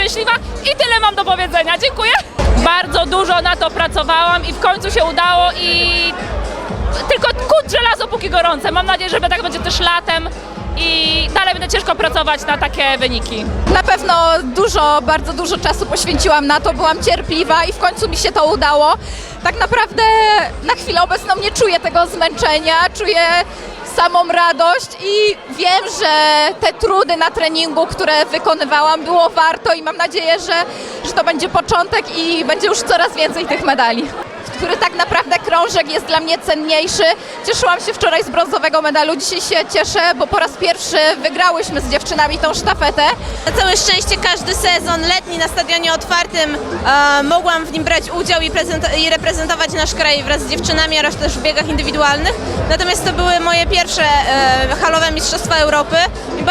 szczęśliwa i tyle mam do powiedzenia. Dziękuję. Bardzo dużo na to pracowałam i w końcu się udało i tylko kut żelazo póki gorące. Mam nadzieję, że tak będzie też latem i dalej będę ciężko pracować na takie wyniki. Na pewno dużo, bardzo dużo czasu poświęciłam na to, byłam cierpliwa i w końcu mi się to udało. Tak naprawdę na chwilę obecną nie czuję tego zmęczenia, czuję samą radość i wiem, że te trudy na treningu, które wykonywałam, było warto i mam nadzieję, że, że to będzie początek i będzie już coraz więcej tych medali. Który tak naprawdę krążek jest dla mnie cenniejszy. Cieszyłam się wczoraj z brązowego medalu, dzisiaj się cieszę, bo po raz pierwszy wygrałyśmy z dziewczynami tą sztafetę. Na całe szczęście każdy sezon letni na stadionie otwartym e, mogłam w nim brać udział i, i reprezentować nasz kraj wraz z dziewczynami, oraz też w biegach indywidualnych. Natomiast to były moje pierwsze e, halowe Mistrzostwa Europy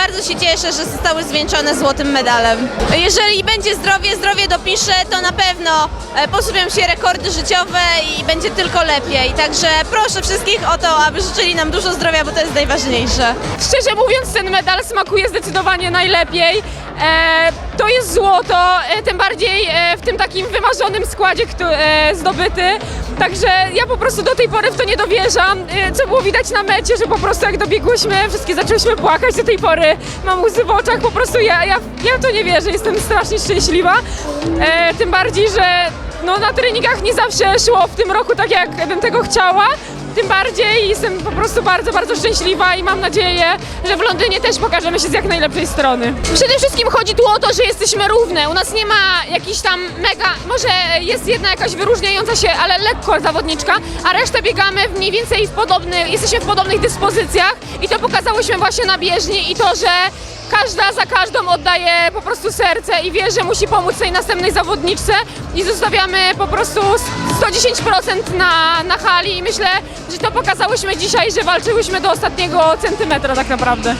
bardzo się cieszę, że zostały zwieńczone złotym medalem. Jeżeli będzie zdrowie, zdrowie dopiszę, to na pewno e, posuwią się rekordy życiowe i będzie tylko lepiej. Także proszę wszystkich o to, aby życzyli nam dużo zdrowia, bo to jest najważniejsze. Szczerze mówiąc, ten medal smakuje zdecydowanie najlepiej. E, to jest złoto, e, tym bardziej e, w tym takim wymarzonym składzie e, zdobyty. Także ja po prostu do tej pory w to nie dowierzam. Co było widać na mecie, że po prostu jak dobiegłyśmy, wszystkie zaczęłyśmy płakać do tej pory. Mam łzy w oczach, po prostu ja, ja, ja to nie wierzę, jestem strasznie szczęśliwa. Tym bardziej, że no, na treningach nie zawsze szło w tym roku tak, jak bym tego chciała. Tym bardziej jestem po prostu bardzo, bardzo szczęśliwa i mam nadzieję, że w Londynie też pokażemy się z jak najlepszej strony. Przede wszystkim chodzi tu o to, że jesteśmy równe. U nas nie ma jakiś tam mega, może jest jedna jakaś wyróżniająca się, ale lekko zawodniczka, a resztę biegamy mniej więcej w podobnych, jesteśmy w podobnych dyspozycjach i to pokazałyśmy właśnie na bieżni i to, że każda za każdą oddaje po prostu serce i wie, że musi pomóc tej następnej zawodniczce i zostawiamy po prostu 110% na, na hali i myślę, że to pokazałyśmy dzisiaj, że walczyłyśmy do ostatniego centymetra tak naprawdę.